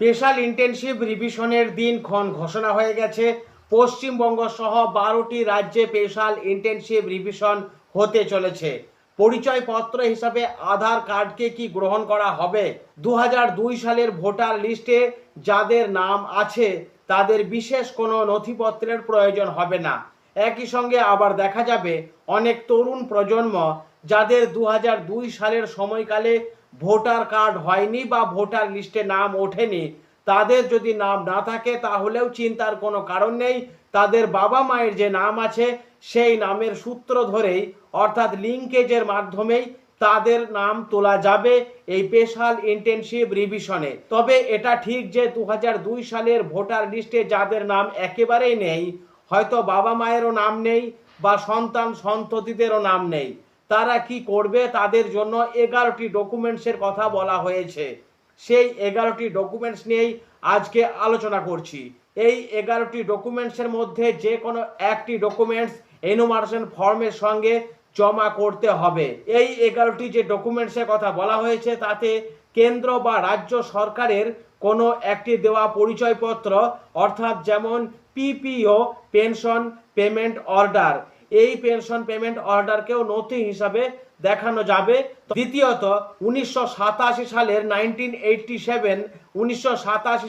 Special intensive রিভিশনের দিনক্ষণ ঘোষণা হয়ে গেছে। পশ্চিমবঙ্গ সহ বারোটি রাজ্যে স্পেশাল ইন্টেনসিভ রিভিশন হতে চলেছে। পরিচয়পত্র হিসাবে আধার কার্ডকে কি গ্রহণ করা হবে? দু সালের ভোটার লিস্টে যাদের নাম আছে, তাদের বিশেষ কোনো নথিপত্রের প্রয়োজন হবে না। একই সঙ্গে আবার দেখা যাবে, অনেক তরুণ প্রজন্ম যাদের দু সালের সময়কালে ভোটার কার্ড হয়নি বা ভোটার লিস্টে নাম ওঠেনি, তাদের যদি নাম না থাকে তাহলেও চিন্তার কোনো কারণ নেই। তাদের বাবা মায়ের যে নাম আছে, সেই নামের সূত্র ধরেই, অর্থাৎ লিঙ্কেজের মাধ্যমেই তাদের নাম তোলা যাবে এই স্পেশাল ইন্টেনসিভ রিভিশনে। তবে এটা ঠিক যে দু হাজার দুই সালের ভোটার লিস্টে যাদের নাম একেবারেই নেই, হয়তো বাবা মায়েরও নাম নেই বা সন্তান সন্ততিদেরও নাম নেই। তারা কি করবে? তাদের জন্য এগারোটি ডকুমেন্টসের কথা বলা হয়েছে। সেই এগারোটি ডকুমেন্টস নিয়েই আজকে আলোচনা করছি। এই এগারোটি ডকুমেন্টসের মধ্যে যে কোনো একটি ডকুমেন্টস এনুমারেশন ফর্মের সঙ্গে জমা করতে হবে। এই এগারোটি যে ডকুমেন্টসের কথা বলা হয়েছে, তাতে কেন্দ্র বা রাজ্য সরকারের কোনো একটি দেওয়া পরিচয়পত্র, অর্থাৎ যেমন পিপিও পেনশন পেমেন্ট অর্ডার এই পেনশন পেমেন্ট অর্ডারকেও নথি হিসাবে দেখানো যাবে। দ্বিতীয়ত, উনিশশো সাতাশি সালের নাইনটিন এইটটি সেভেন, উনিশশো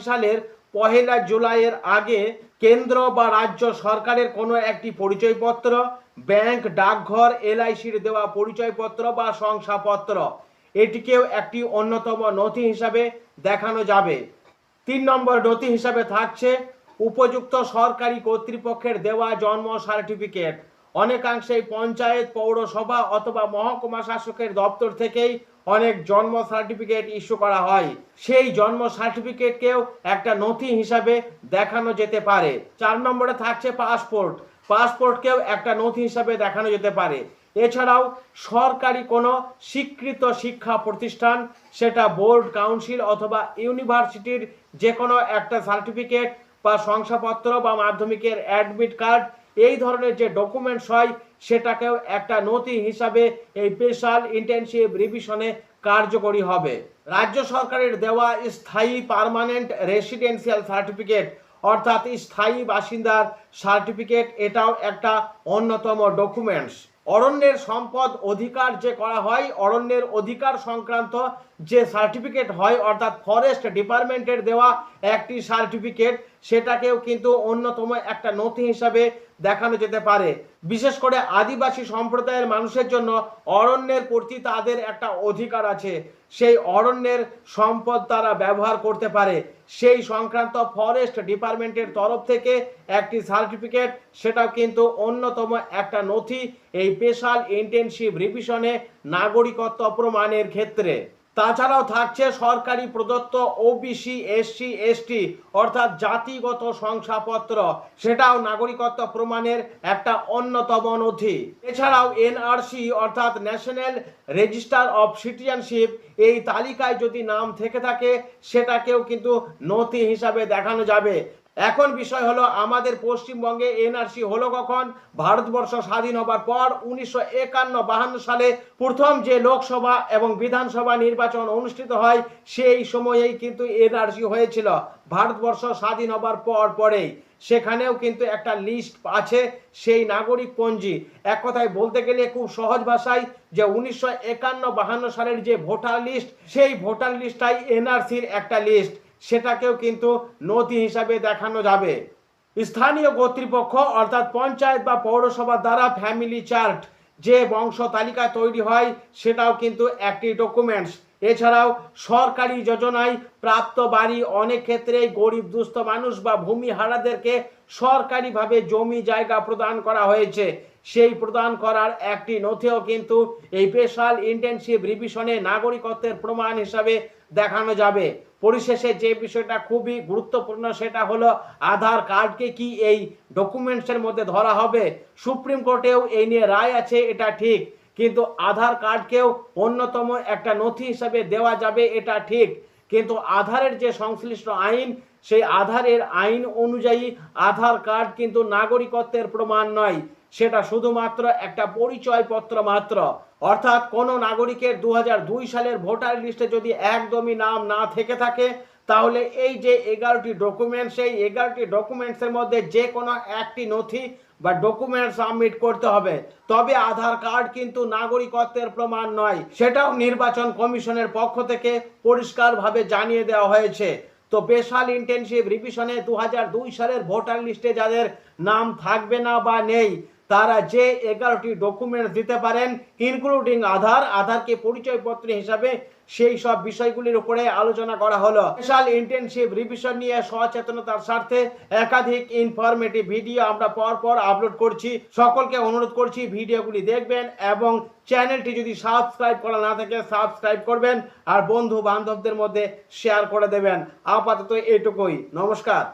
সালের পহেলা জুলাইয়ের আগে কেন্দ্র বা রাজ্য সরকারের কোনো একটি পরিচয়পত্র, ব্যাংক, ডাকঘর, এলআইসির দেওয়া পরিচয়পত্র বা শংসাপত্র, এটিকেও একটি অন্যতম নথি হিসাবে দেখানো যাবে। তিন নম্বর নথি হিসাবে থাকছে উপযুক্ত সরকারি কর্তৃপক্ষের দেওয়া জন্ম সার্টিফিকেট। অনেকাংশেই পঞ্চায়েত, পৌরসভা অথবা মহকুমা শাসকের দপ্তর থেকেই অনেক জন্ম সার্টিফিকেট ইস্যু করা হয়। সেই জন্ম সার্টিফিকেটকেও একটা নথি হিসাবে দেখানো যেতে পারে। চার নম্বরে থাকছে পাসপোর্ট। পাসপোর্টকেও একটা নথি হিসাবে দেখানো যেতে পারে। এছাড়াও সরকারি কোনো স্বীকৃত শিক্ষা প্রতিষ্ঠান, সেটা বোর্ড, কাউন্সিল অথবা ইউনিভার্সিটির যে কোনো একটা সার্টিফিকেট বা শংসাপত্র বা মাধ্যমিকের অ্যাডমিট কার্ড এই ধরনের যে ডকুমেন্টস হয়, সেটাকেও একটা নথি হিসাবে এই স্পেশাল ইন্টেনসিভ রিভিশনে কার্যকরী হবে। রাজ্য সরকারের দেওয়া স্থায়ী পার্মানেন্ট রেসিডেন্সিয়াল সার্টিফিকেট অর্থাৎ স্থায়ী বাসিন্দার সার্টিফিকেট এটাও একটা অন্যতম ডকুমেন্টস অরণ্যের সম্পদ অধিকার যে করা হয়, অরণ্যের অধিকার সংক্রান্ত যে সার্টিফিকেট হয়, অর্থাৎ ফরেস্ট ডিপার্টমেন্টের দেওয়া একটি সার্টিফিকেট সেটাকেও কিন্তু অন্যতম একটা নথি হিসাবে দেখানো যেতে পারে। বিশেষ করে আদিবাসী সম্প্রদায়ের মানুষের জন্য অরণ্যের প্রতি তাদের একটা অধিকার আছে। সেই অরণ্যের সম্পদ তারা ব্যবহার করতে পারে। সেই সংক্রান্ত ফরেস্ট ডিপার্টমেন্টের তরফ থেকে একটি সার্টিফিকেট সেটাও কিন্তু অন্যতম একটা নথি এই স্পেশাল ইন্টেনসিভ রিভিশনে নাগরিকত্ব প্রমাণের ক্ষেত্রে। তাছাড়াও থাকছে সরকারি প্রদত্ত ওবিসি এসসি এসটি অর্থাৎ জাতিগত শংসাপত্র। সেটাও নাগরিকত্ব প্রমাণের একটা অন্যতম নথি। এছাড়াও এনআরসি অর্থাৎ ন্যাশনাল রেজিস্টার অফ সিটিজেনশিপ এই তালিকায় যদি নাম থেকে থাকে, সেটাকেও কিন্তু নথি হিসাবে দেখানো যাবে। এখন বিষয় হলো, আমাদের পশ্চিমবঙ্গে এনআরসি হলো কখন? ভারতবর্ষ স্বাধীন হবার পর উনিশশো একান্ন বাহান্ন সালে প্রথম যে লোকসভা এবং বিধানসভা নির্বাচন অনুষ্ঠিত হয়, সেই সময়েই কিন্তু এনআরসি হয়েছিল। ভারতবর্ষ স্বাধীন হবার পর পরেই। সেখানেও কিন্তু একটা লিস্ট আছে, সেই নাগরিক পঞ্জি। এক কথায় বলতে গেলে খুব সহজ ভাষায় যে উনিশশো একান্ন বাহান্ন সালের যে ভোটার লিস্ট সেই ভোটার লিস্টটাই এনআরসির একটা লিস্ট সেটাকেও কিন্তু নথি হিসাবে দেখানো যাবে। স্থানীয় কর্তৃপক্ষ অর্থাৎ পঞ্চায়েত বা পৌরসভা দ্বারা ফ্যামিলি চার্ট যে বংশ তালিকা তৈরি হয়, সেটাও কিন্তু একটি ডকুমেন্টস এছাড়াও সরকারি যোজনায় প্রাপ্ত বাড়ি অনেক ক্ষেত্রেই গরিব, দুস্থ মানুষ বা ভূমিহারাদেরকে সরকারিভাবে জমি জায়গা প্রদান করা হয়েছে। সেই প্রদান করার একটি নথিও কিন্তু এই স্পেশাল ইন্টেনসিভ রিভিশনে নাগরিকত্বের প্রমাণ হিসাবে দেখানো যাবে। পরিশেষে যে বিষয়টা খুবই গুরুত্বপূর্ণ সেটা হলো আধার কার্ডকে কি এই ডকুমেন্টসের মধ্যে ধরা হবে? সুপ্রিম কোর্টেও এই নিয়ে রায় আছে, এটা ঠিক। কিন্তু আধার কার্ডকেও অন্যতম একটা নথি হিসাবে দেওয়া যাবে, এটা ঠিক। কিন্তু আধারের যে সংশ্লিষ্ট আইন, সেই আধারের আইন অনুযায়ী আধার কার্ড কিন্তু নাগরিকত্বের প্রমাণ নয়। সেটা শুধুমাত্র একটা পরিচয়পত্র মাত্র। অর্থাৎ কোনো নাগরিকের দুই হাজার দুই সালের ভোটার লিস্টে যদি একদমই নাম না থেকে থাকে, তাহলে এই যে এগারোটি ডকুমেন্টস এই এগারোটি ডকুমেন্টসের মধ্যে যে কোনো একটি নথি বা ডকুমেন্ট সাবমিট করতে হবে। তবে আধার কার্ড কিন্তু নাগরিকত্বের প্রমাণ নয়, সেটাও নির্বাচন কমিশনের পক্ষ থেকে পরিষ্কারভাবে জানিয়ে দেওয়া হয়েছে। তো স্পেশাল ইন্টেনসিভ রিভিশনে দু সালের ভোটার লিস্টে যাদের নাম থাকবে না বা নেই তারা যে এগারোটি ডকুমেন্টস দিতে পারেন ইনক্লুডিং আধার, আধারকে পরিচয়পত্র হিসাবে সেই সব বিষয়গুলির উপরে আলোচনা করা হলো। স্পেশাল ইন্টেনসিভ রিভিশন নিয়ে সচেতনতার স্বার্থে একাধিক ইনফরমেটিভ ভিডিও আমরা পর পর আপলোড করছি। সকলকে অনুরোধ করছি ভিডিওগুলি দেখবেন এবং চ্যানেলটি যদি সাবস্ক্রাইব করা না থাকে সাবস্ক্রাইব করবেন আর বন্ধু বান্ধবদের মধ্যে শেয়ার করে দেবেন। আপাতত এটুকুই নমস্কার।